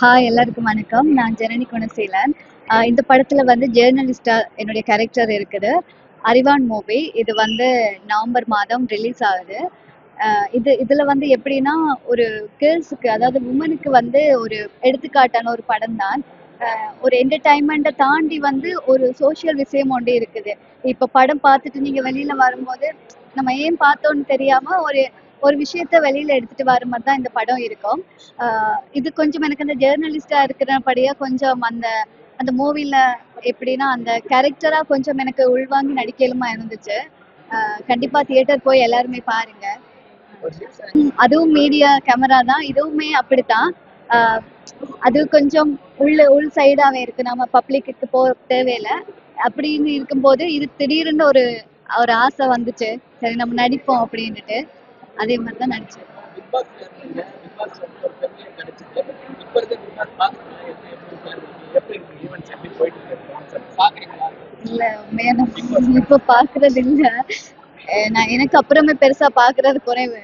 Hi எல்லாருக்கும் வணக்கம். நான் ஜனனி குணசீலன். இந்த படத்துல வந்து ஜேர்னலிஸ்டா என்னுடைய கேரக்டர் இருக்குது. அறிவான் மூவி இது வந்து நவம்பர் மாதம் ரிலீஸ் ஆகுது. இது இதுல வந்து எப்படின்னா ஒரு கேர்ள்ஸுக்கு அதாவது உமனுக்கு வந்து ஒரு எடுத்துக்காட்டான ஒரு படம் தான் ஒரு என்டர்டைன்மெண்ட்டை தாண்டி வந்து ஒரு சோஷியல் விஷயம் ஒன்று இருக்குது. இப்போ படம் பார்த்துட்டு நீங்க வெளியில வரும்போது நம்ம ஏன் பார்த்தோன்னு தெரியாம ஒரு ஒரு விஷயத்த வெளியில எடுத்துட்டு வர மாதிரி தான் இந்த படம் இருக்கும். ஆஹ் இது கொஞ்சம் எனக்கு அந்த ஜேர்னலிஸ்டா இருக்கிறபடியா கொஞ்சம் அந்த அந்த மூவில எப்படின்னா அந்த கேரக்டரா கொஞ்சம் எனக்கு உள்வாங்கி நடிக்கலுமா இருந்துச்சு. கண்டிப்பா தியேட்டர் போய் எல்லாருமே பாருங்க. அதுவும் மீடியா கேமரா தான். இதுவுமே அப்படித்தான். அது கொஞ்சம் உள்ள உள் சைடாவே இருக்கு. நம்ம பப்ளிக்கு போக தேவையில்லை. அப்படின்னு இருக்கும்போது இது திடீர்னு ஒரு ஒரு ஆசை வந்துச்சு. சரி நம்ம நடிப்போம் அப்படின்ட்டு அதே மாதிரி தான் நடிச்சேன். இப்போ இல்ல உண்மையா நான் இப்ப பாக்குறது இல்ல. நான் எனக்கு அப்புறமே பெருசா பாக்குறது குறைவு.